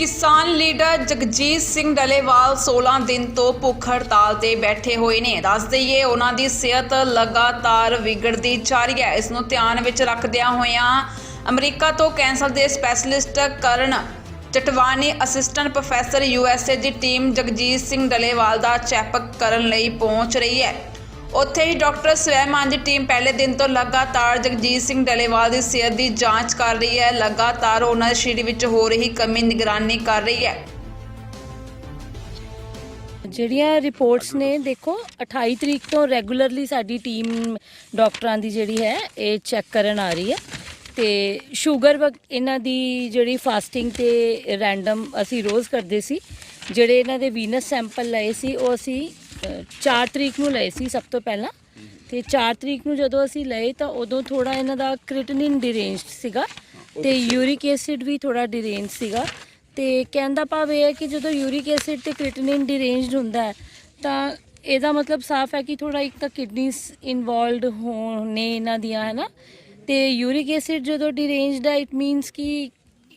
ਕਿਸਾਨ ਲੀਡਰ ਜਗਜੀਤ ਸਿੰਘ ਡਲੇਵਾਲ 16 ਦਿਨ ਤੋਂ ਭੁੱਖ ਹੜਤਾਲ ਤੇ ਬੈਠੇ ਹੋਏ ਨੇ। ਦੱਸ ਦਈਏ, ਉਹਨਾਂ ਦੀ ਸਿਹਤ ਲਗਾਤਾਰ ਵਿਗੜਦੀ ਜਾ ਰਹੀ ਹੈ। ਇਸ ਨੂੰ ਧਿਆਨ ਵਿੱਚ ਰੱਖਦਿਆਂ ਹੋਇਆਂ ਅਮਰੀਕਾ ਤੋਂ ਕੈਂਸਰ ਦੇ specialist Karan Chatwani assistant professor USA ਦੀ ਟੀਮ ਜਗਜੀਤ ਸਿੰਘ ਡਲੇਵਾਲ ਦਾ ਚੈੱਕਅਪ ਕਰਨ ਲਈ ਪਹੁੰਚ ਰਹੀ ਹੈ। ਉੱਥੇ ਹੀ ਡਾਕਟਰ ਸਵੈਮਾਨ ਦੀ ਟੀਮ ਪਹਿਲੇ ਦਿਨ ਤੋਂ ਲਗਾਤਾਰ ਜਗਜੀਤ ਸਿੰਘ ਡਲੇਵਾਲ ਦੀ ਸਿਹਤ ਦੀ ਜਾਂਚ ਕਰ ਰਹੀ ਹੈ। ਲਗਾਤਾਰ ਉਹਨਾਂ ਦੇ ਸਰੀਰ ਵਿੱਚ ਹੋ ਰਹੀ ਕਮੀ ਨਿਗਰਾਨੀ ਕਰ ਰਹੀ ਹੈ। ਜਿਹੜੀਆਂ ਰਿਪੋਰਟਸ ਨੇ, ਦੇਖੋ 28 ਤਰੀਕ ਤੋਂ ਰੈਗੂਲਰਲੀ ਸਾਡੀ ਟੀਮ ਡਾਕਟਰਾਂ ਦੀ ਜਿਹੜੀ ਹੈ, ਇਹ ਚੈੱਕ ਕਰਨ ਆ ਰਹੀ ਹੈ। ਤੇ ਸ਼ੂਗਰ ਵਗ, ਇਹਨਾਂ ਦੀ ਜਿਹੜੀ ਫਾਸਟਿੰਗ ਤੇ ਰੈਂਡਮ ਅਸੀਂ ਰੋਜ਼ ਕਰਦੇ ਸੀ, ਜਿਹੜੇ ਇਹਨਾਂ ਦੇ ਵੀਨਸ ਸੈਂਪਲ ਲਏ ਸੀ, ਉਹ ਅਸੀਂ 4 ਤਰੀਕ ਨੂੰ ਲਏ ਸੀ ਸਭ ਤੋਂ ਪਹਿਲਾਂ। ਤੇ 4 ਤਰੀਕ ਨੂੰ ਜਦੋਂ ਅਸੀਂ ਲਏ ਤਾਂ ਉਦੋਂ ਥੋੜਾ ਇਹਨਾਂ ਦਾ ਕ੍ਰਿਟਿਨਿਨ ਡਿਰੇਂਜਡ ਸੀਗਾ ਤੇ ਯੂਰਿਕ ਐਸਿਡ ਵੀ ਥੋੜਾ ਡਿਰੇਂਜ ਸੀਗਾ। ਤੇ ਕਹਿਣ ਦਾ ਭਾਵ ਇਹ ਹੈ ਕਿ ਜਦੋਂ ਯੂਰਿਕ ਐਸਿਡ ਤੇ ਕ੍ਰਿਟਿਨਿਨ ਡਿਰੇਂਜਡ ਹੁੰਦਾ ਹੈ ਤਾਂ ਇਹਦਾ ਮਤਲਬ ਸਾਫ਼ ਹੈ ਕਿ ਥੋੜਾ ਇੱਕ ਤਾਂ ਕਿਡਨੀਸ ਇਨਵੋਲਡ ਹੋਣੇ ਇਹਨਾਂ ਦੀਆਂ ਹੈ ਨਾ? ਤੇ ਯੂਰਿਕ ਐਸਿਡ ਜਦੋਂ ਡਿਰੇਂਜਡ ਹੈ ਇਟ ਮੀਨਸ ਕਿ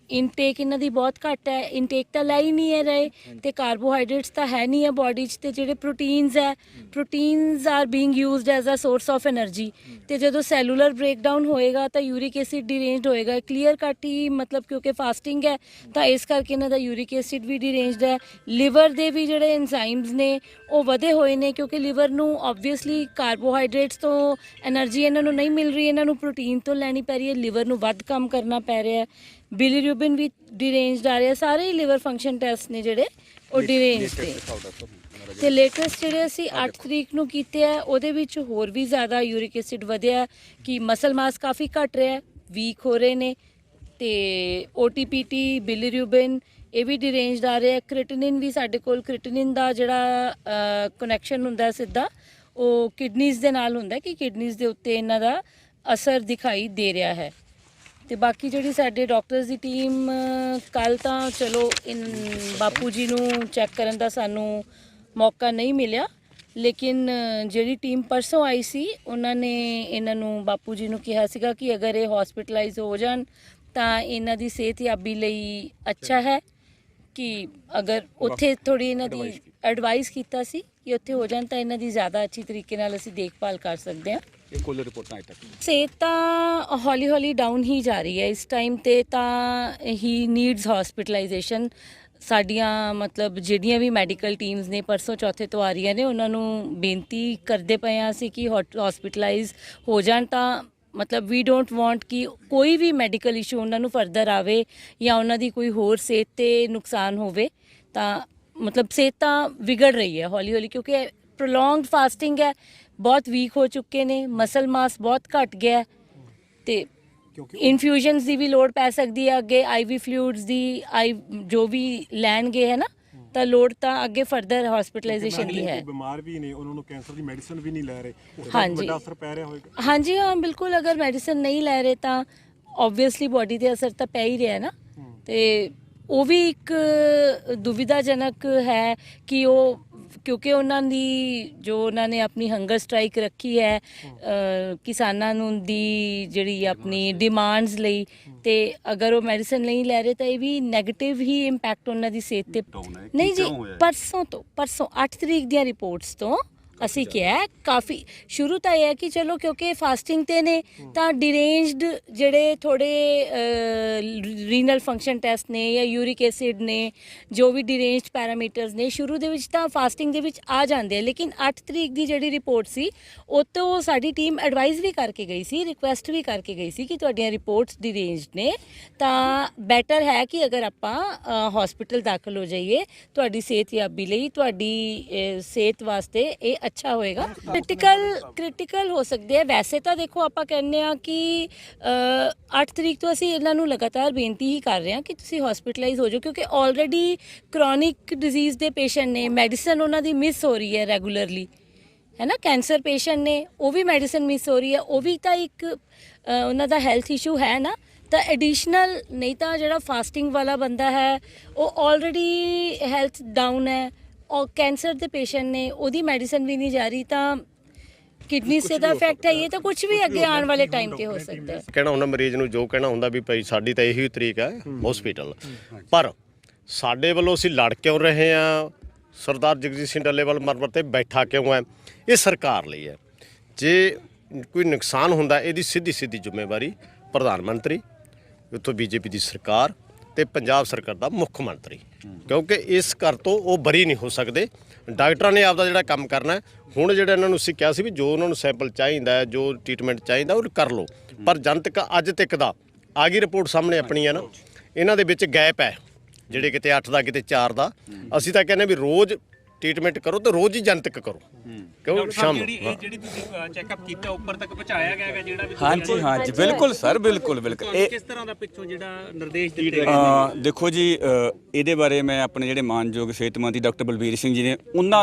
ਇਨਟੇਕ ਇਹਨਾਂ ਦੀ ਬਹੁਤ ਘੱਟ ਹੈ ਇਨਟੇਕ ਤਾਂ ਲੈ ਹੀ ਨਹੀਂ ਹੈ ਰਹੇ ਤੇ ਕਾਰਬੋਹਾਈਡਰੇਟਸ ਤਾਂ ਹੈ ਨਹੀਂ ਹੈ ਬਾਡੀ 'ਚ ਤੇ ਜਿਹੜੇ ਪ੍ਰੋਟੀਨਸ ਹੈ proteins are being used as a source of energy ਤੇ ਜਦੋਂ ਸੈਲੂਲਰ ਬ੍ਰੇਕਡਾਊਨ ਹੋਏਗਾ ਤਾਂ ਯੂਰਿਕ ਐਸਿਡ ਡਿਰੇਂਜਡ ਹੋਏਗਾ ਕਲੀਅਰ ਕੱਟ ਹੀ ਮਤਲਬ ਕਿਉਂਕਿ ਫਾਸਟਿੰਗ ਹੈ ਤਾਂ ਇਸ ਕਰਕੇ ਇਹਨਾਂ ਦਾ ਯੂਰਿਕ ਐਸਿਡ ਵੀ ਡਿਰੇਂਜਡ ਹੈ ਲਿਵਰ ਦੇ ਵੀ ਜਿਹੜੇ ਐਂਜ਼ਾਈਮਸ ਨੇ ਉਹ ਵਧੇ ਹੋਏ ਨੇ ਕਿਉਂਕਿ ਲਿਵਰ ਨੂੰ ਆਬਵੀਅਸਲੀ ਕਾਰਬੋਹਾਈਡਰੇਟਸ ਤੋਂ એનર્ਜੀ ਇਹਨਾਂ ਨੂੰ ਨਹੀਂ ਮਿਲ ਰਹੀ ਇਹਨਾਂ ਨੂੰ ਪ੍ਰੋਟੀਨ ਤੋਂ ਲੈਣੀ ਪੈ ਰਹੀ ਹੈ ਲਿਵਰ ਨੂੰ ਵੱਧ ਕੰਮ ਕਰਨਾ ਪੈ ਰਿਹਾ ਬਿਲੀਰੂਬਿਨ ਵੀ ਡਿਰੇਂਜਡ ਆ ਰਿਹਾ ਸਾਰੇ ਹੀ ਲਿਵਰ ਫੰਕਸ਼ਨ ਟੈਸਟ ਨੇ ਜਿਹੜੇ ਉਹ ਡਿਰੇਂਜਡ ਨੇ। ਤੇ ਲੇਟੈਸਟ ਜਿਹੜੇ ਅਸੀਂ 8 ਤਰੀਕ ਨੂੰ ਕੀਤੇ ਆ ਉਹਦੇ ਵਿੱਚ ਹੋਰ ਵੀ ਜ਼ਿਆਦਾ ਯੂਰਿਕ ਐਸਿਡ ਵਧਿਆ ਕਿ ਮਸਲ ਮਾਸ ਕਾਫੀ ਘਟ ਰਿਹਾ ਵੀਕ ਹੋ ਰਹੇ ਨੇ। ਤੇ OTPT ਬਿਲੀਰੂਬਿਨ ਇਹ ਵੀ ਡਿਰੇਂਜਡ ਆ ਰਿਹਾ ਕ੍ਰਿਟਿਨਿਨ ਵੀ ਸਾਡੇ ਕੋਲ ਕ੍ਰਿਟਿਨਿਨ ਦਾ ਜਿਹੜਾ ਕਨੈਕਸ਼ਨ ਹੁੰਦਾ ਸਿੱਧਾ ਉਹ ਕਿਡਨੀਜ਼ ਦੇ ਨਾਲ ਹੁੰਦਾ ਕਿ ਕਿਡਨੀਜ਼ ਦੇ ਉੱਤੇ ਇਹਨਾਂ ਦਾ ਅਸਰ ਦਿਖਾਈ ਦੇ ਰਿਹਾ ਹੈ। ਤੇ ਬਾਕੀ ਜਿਹੜੀ ਸਾਡੇ ਡਾਕਟਰਸ ਦੀ ਟੀਮ ਕੱਲ ਤਾਂ ਚਲੋ ਇਨ ਬਾਪੂ ਜੀ ਨੂੰ ਚੈੱਕ ਕਰਨ ਦਾ ਸਾਨੂੰ ਮੌਕਾ ਨਹੀਂ ਮਿਲਿਆ। ਲੇਕਿਨ ਜਿਹੜੀ ਟੀਮ ਪਰਸੋਂ ਆਈ ਸੀ ਉਹਨਾਂ ਨੇ ਇਹਨਾਂ ਨੂੰ ਬਾਪੂ ਜੀ ਨੂੰ ਕਿਹਾ ਸੀਗਾ ਕਿ ਅਗਰ ਇਹ ਹਸਪੀਟਲਾਈਜ਼ ਹੋ ਜਾਣ ਤਾਂ ਇਹਨਾਂ ਦੀ ਸਿਹਤਯਾਬੀ ਲਈ ਅੱਛਾ ਹੈ ਕਿ ਅਗਰ ਉੱਥੇ ਥੋੜੀ ਇਹਨਾਂ ਦੀ ਐਡਵਾਈਸ ਕੀਤਾ ਸੀ ਕਿ ਉੱਥੇ ਹੋ ਜਾਣ ਤਾਂ ਇਹਨਾਂ ਦੀ ਜ਼ਿਆਦਾ ਅੱਛੀ ਤਰੀਕੇ ਨਾਲ ਅਸੀਂ ਦੇਖਭਾਲ ਕਰ ਸਕਦੇ ਹਾਂ। ਇਹ ਕੁੱਲ ਰਿਪੋਰਟਾਂ ਅਜੇ ਤੱਕ। ਸਿਹਤ ਤਾਂ ਹੌਲੀ ਹੌਲੀ ਡਾਊਨ ਹੀ ਜਾ ਰਹੀ ਹੈ। ਇਸ ਟਾਈਮ ਤੇ ਤਾਂ ਹੀ ਨੀਡਸ ਹਸਪੀਟਲਾਈਜੇਸ਼ਨ ਸਾਡੀਆਂ ਮਤਲਬ ਜਿਹੜੀਆਂ ਵੀ ਮੈਡੀਕਲ ਟੀਮਸ ਨੇ ਪਰਸੋਂ ਚੌਥੇ ਤੋਂ ਆ ਰਹੀਆਂ ਨੇ, ਉਹਨਾਂ ਨੂੰ ਬੇਨਤੀ ਕਰਦੇ ਪਏ ਹਾਂ ਅਸੀਂ ਕਿ ਹਸਪੀਟਲਾਈਜ਼ ਹੋ ਜਾਣ ਤਾਂ ਮਤਲਬ ਵੀ ਡੋਂਟ ਵਾਂਟ ਕਿ ਕੋਈ ਵੀ ਮੈਡੀਕਲ ਇਸ਼ੂ ਉਹਨਾਂ ਨੂੰ ਫਰਦਰ ਆਵੇ ਜਾਂ ਉਹਨਾਂ ਦੀ ਕੋਈ ਹੋਰ ਸਿਹਤ ਤੇ ਨੁਕਸਾਨ ਹੋਵੇ ਤਾਂ ਮਤਲਬ ਸਿਹਤ ਤਾਂ ਵਿਗੜ ਰਹੀ ਹੈ ਹੌਲੀ ਹੌਲੀ ਕਿਉਂਕਿ ਪ੍ਰੋਲੋਂਗਡ ਫਾਸਟਿੰਗ ਹੈ ਬਹੁਤ ਵੀਕ ਹੋ ਚੁੱਕੇ ਨੇ ਮਸਲ ਮਾਸ ਬਹੁਤ ਘਟ ਗਿਆ ਹੈ ਤੇ ਕਿਉਂਕਿ ਇਨਫਿਊਜ਼ਨਸ ਦੀ ਵੀ ਲੋੜ ਪੈ ਸਕਦੀ ਹੈ ਅੱਗੇ ਆਈਵੀ ਫਲੂਇਡਸ ਦੀ ਆਈ ਜੋ ਵੀ ਲੈਣਗੇ ਹੈ ਨਾ ਤਾਂ ਲੋੜ ਤਾਂ ਅੱਗੇ ਫਰਦਰ ਹਸਪੀਟਲਾਈਜੇਸ਼ਨ ਦੀ ਹੈ। ਬਿਮਾਰ ਵੀ ਨੇ ਉਹਨਾਂ ਨੂੰ ਕੈਂਸਰ ਦੀ ਮੈਡੀਸਿਨ ਵੀ ਨਹੀਂ ਲੈ ਰਹੇ ਉਹਦਾ ਹਾਂਜੀ। ਵੱਡਾ ਅਸਰ ਪੈ ਰਿਹਾ ਹੋਵੇਗਾ ਹਾਂਜੀ ਹਾਂ ਬਿਲਕੁਲ ਅਗਰ ਮੈਡੀਸਨ ਨਹੀਂ ਲੈ ਰਹੇ ਤਾਂ ਆਬਵੀਅਸਲੀ ਬਾਡੀ ਤੇ ਅਸਰ ਤਾਂ ਪੈ ਹੀ ਰਿਹਾ ਨਾ। ਤੇ ਉਹ ਵੀ ਇੱਕ ਦੁਵਿਧਾਜਨਕ ਹੈ ਕਿ ਉਹ ਕਿਉਂਕਿ ਉਹਨਾਂ ਦੀ ਜੋ ਉਹਨਾਂ ਨੇ ਆਪਣੀ ਹੰਗਰ ਸਟ੍ਰਾਈਕ ਰੱਖੀ ਹੈ ਅ, ਕਿਸਾਨਾਂ ਨੂੰ ਦੀ ਜਿਹੜੀ ਆਪਣੀ ਡਿਮਾਂਡਸ ਲਈ। ਤੇ ਅਗਰ ਉਹ ਮੈਡੀਸਨ ਨਹੀਂ ਲੈ ਰਹੇ ਤਾਂ ਇਹ ਵੀ 네ਗੇਟਿਵ ਹੀ ਇੰਪੈਕਟ ਉਹਨਾਂ ਦੀ ਸਿਹਤ ਤੇ ਨਹੀਂ ਜੀ? ਪਰਸੋਂ ਤੋਂ ਪਰਸੋਂ 8 ਤਰੀਕ ਦੀਆਂ ਰਿਪੋਰਟਸ ਤੋਂ ਅਸੀਂ ਕਿਹਾ ਕਾਫੀ। ਸ਼ੁਰੂ ਤਾਂ ਇਹ ਹੈ ਕਿ ਚਲੋ ਕਿਉਂਕਿ ਫਾਸਟਿੰਗ ਤੇ ਨੇ ਤਾਂ ਡਿਰੇਂਜਡ ਜਿਹੜੇ ਥੋੜੇ ਰੀਨਲ ਫੰਕਸ਼ਨ ਟੈਸਟ ਨੇ ਜਾਂ ਯੂਰਿਕ ਐਸਿਡ ਨੇ ਜੋ ਵੀ ਡਿਰੇਂਜਡ ਪੈਰਾਮੀਟਰਸ ਨੇ ਸ਼ੁਰੂ ਦੇ ਵਿੱਚ ਤਾਂ ਫਾਸਟਿੰਗ ਦੇ ਵਿੱਚ ਆ ਜਾਂਦੇ ਆ। ਲੇਕਿਨ 8 ਤਰੀਕ ਦੀ ਜਿਹੜੀ ਰਿਪੋਰਟ ਸੀ ਉਹ ਤੋਂ ਸਾਡੀ ਟੀਮ ਐਡਵਾਈਸ ਵੀ ਕਰਕੇ ਗਈ ਸੀ ਰਿਕੁਐਸਟ ਵੀ ਕਰਕੇ ਗਈ ਸੀ ਕਿ ਤੁਹਾਡੀਆਂ ਰਿਪੋਰਟਸ ਡਿਰੇਂਜਡ ਨੇ। ਤਾਂ ਬੈਟਰ ਹੈ ਕਿ ਅਗਰ ਆਪਾਂ ਹਸਪੀਟਲ ਦਾਖਲ ਹੋ ਜਾਈਏ ਤੁਹਾਡੀ ਸਿਹਤਯਾਬੀ ਲਈ ਤੁਹਾਡੀ ਸਿਹਤ ਵਾਸਤੇ ਇਹ ਅੱਛਾ ਹੋਏਗਾ ਕ੍ਰਿਟੀਕਲ ਕ੍ਰਿਟੀਕਲ ਹੋ ਸਕਦੇ ਆ ਵੈਸੇ ਤਾਂ ਦੇਖੋ ਆਪਾਂ ਕਹਿੰਦੇ ਆ ਕਿ 8 ਤਰੀਕ ਤੋਂ ਅਸੀਂ ਇਹਨਾਂ ਨੂੰ ਲਗਾਤਾਰ ਬੇਨਤੀ ਹੀ ਕਰ ਰਹੇ ਹਾਂ ਕਿ ਤੁਸੀਂ ਹਸਪੀਟਲਾਈਜ਼ ਹੋ ਜਾਓ ਕਿਉਂਕਿ ਆਲਰੇਡੀ ਕ੍ਰੋਨਿਕ ਡਿਜ਼ੀਜ਼ ਦੇ ਪੇਸ਼ੈਂਟ ਨੇ ਮੈਡੀਸਨ ਉਹਨਾਂ ਦੀ ਮਿਸ ਹੋ ਰਹੀ ਹੈ ਰੈਗੂਲਰਲੀ ਹੈ ਨਾ ਕੈਂਸਰ ਪੇਸ਼ੈਂਟ ਨੇ ਉਹ ਵੀ ਮੈਡੀਸਨ ਮਿਸ ਹੋ ਰਹੀ ਹੈ ਉਹ ਵੀ ਤਾਂ ਇੱਕ ਉਹਨਾਂ ਦਾ ਹੈਲਥ ਇਸ਼ੂ ਹੈ ਨਾ। ਤਾਂ ਐਡੀਸ਼ਨਲ ਨਹੀਂ ਤਾਂ ਜਿਹੜਾ ਫਾਸਟਿੰਗ ਵਾਲਾ ਬੰਦਾ ਹੈ ਉਹ ਆਲਰੇਡੀ ਹੈਲਥ ਡਾਊਨ ਹੈ। ਔਰ ਕੈਂਸਰ ਦੇ ਪੇਸ਼ੈਂਟ ਨੇ ਉਹਦੀ ਮੈਡੀਸਨ ਵੀ ਨਹੀਂ ਜਾ ਰਹੀ ਤਾਂ ਕਿਡਨੀ ਸੇ ਦਾ ਇਫੈਕਟ ਹੈ ਇਹ ਤਾਂ ਕੁਝ ਵੀ ਅੱਗੇ ਆਉਣ ਵਾਲੇ ਟਾਈਮ ਤੇ ਹੋ ਸਕਦਾ ਹੈ। ਕਹਿਣਾ ਹੁੰਦਾ ਮਰੀਜ਼ ਨੂੰ ਜੋ ਕਹਿਣਾ ਹੁੰਦਾ ਵੀ ਭਾਈ ਸਾਡੀ ਤਾਂ ਇਹੀ ਤਰੀਕ ਹੈ ਹਸਪੀਟਲ ਪਰ ਸਾਡੇ ਵੱਲੋਂ ਅਸੀਂ ਲੜ ਕਿਉਂ ਰਹੇ ਆ ਸਰਦਾਰ ਜਗਜੀਤ ਸਿੰਘ ਡੱਲੇਵਾਲ ਮਰਮਰ ਤੇ ਬੈਠਾ ਕਿਉਂ ਹੈ? ਇਹ ਸਰਕਾਰ ਲਈ ਹੈ। ਜੇ ਕੋਈ ਨੁਕਸਾਨ ਹੁੰਦਾ ਇਹਦੀ ਸਿੱਧੀ ਸਿੱਧੀ ਜ਼ਿੰਮੇਵਾਰੀ ਪ੍ਰਧਾਨ ਮੰਤਰੀ ਉੱਥੋਂ ਬੀਜੇਪੀ ਦੀ ਸਰਕਾਰ ਤੇ ਪੰਜਾਬ ਸਰਕਾਰ ਦਾ ਮੁੱਖ ਮੰਤਰੀ। ਕਿਉਂਕਿ ਇਸ ਘਰ ਤੋਂ ਉਹ ਬਰੀ ਨਹੀਂ ਹੋ ਸਕਦੇ। ਡਾਕਟਰਾਂ ਨੇ ਆਪਦਾ ਜਿਹੜਾ ਕੰਮ ਕਰਨਾ ਹੁਣ ਜਿਹੜਾ ਇਹਨਾਂ ਨੂੰ ਅਸੀਂ ਕਿਹਾ ਸੀ ਵੀ ਜੋ ਉਹਨਾਂ ਨੂੰ ਸੈਂਪਲ ਚਾਹੀਦਾ ਹੈ, ਜੋ ਟ੍ਰੀਟਮੈਂਟ ਚਾਹੀਦਾ, ਉਹ ਕਰ ਲਓ। ਪਰ ਜਨਤਕ ਅੱਜ ਤੱਕ ਦਾ, ਆ ਗਈ ਰਿਪੋਰਟ ਸਾਹਮਣੇ ਆਪਣੀ ਹੈ ਨਾ, ਇਹਨਾਂ ਦੇ ਵਿੱਚ ਗੈਪ ਹੈ, ਜਿਹੜੇ ਕਿਤੇ 8 ਦਾ, ਕਿਤੇ 4 ਦਾ। ਅਸੀਂ ਤਾਂ ਕਹਿੰਦੇ ਵੀ ਰੋਜ਼ ਟ੍ਰੀਟਮੈਂਟ ਕਰੋ ਤੇ ਰੋਜ਼ ਹੀ ਜਨਤਕ ਕਰੋ। ਕਿਉਂ? ਸ਼ਾਮ ਨੂੰ ਜਿਹੜੀ ਇਹ ਜਿਹੜੀ ਤੁਸੀਂ ਚੈੱਕਅਪ ਕੀਤਾ ਉੱਪਰ ਤੱਕ ਪਹੁੰਚਾਇਆ ਗਿਆ ਹੈਗਾ ਜਿਹੜਾ ਵੀ ਹਾਂਜੀ ਹਾਂਜੀ ਬਿਲਕੁਲ ਸਰ ਬਿਲਕੁਲ ਬਿਲਕੁਲ। ਇਹ ਕਿਸ ਤਰ੍ਹਾਂ ਦਾ ਪਿੱਛੋਂ ਜਿਹੜਾ ਨਿਰਦੇਸ਼ ਦਿੱਤੇ ਗਏ ਦੇਖੋ ਜੀ ਇਹਦੇ ਬਾਰੇ ਮੈਂ ਆਪਣੇ ਜਿਹੜੇ ਮਾਨਯੋਗ ਸਿਹਤ ਮੰਤਰੀ ਡਾਕਟਰ ਬਲਬੀਰ ਸਿੰਘ ਜੀ ਨੇ ਉਹਨਾਂ ਦਾ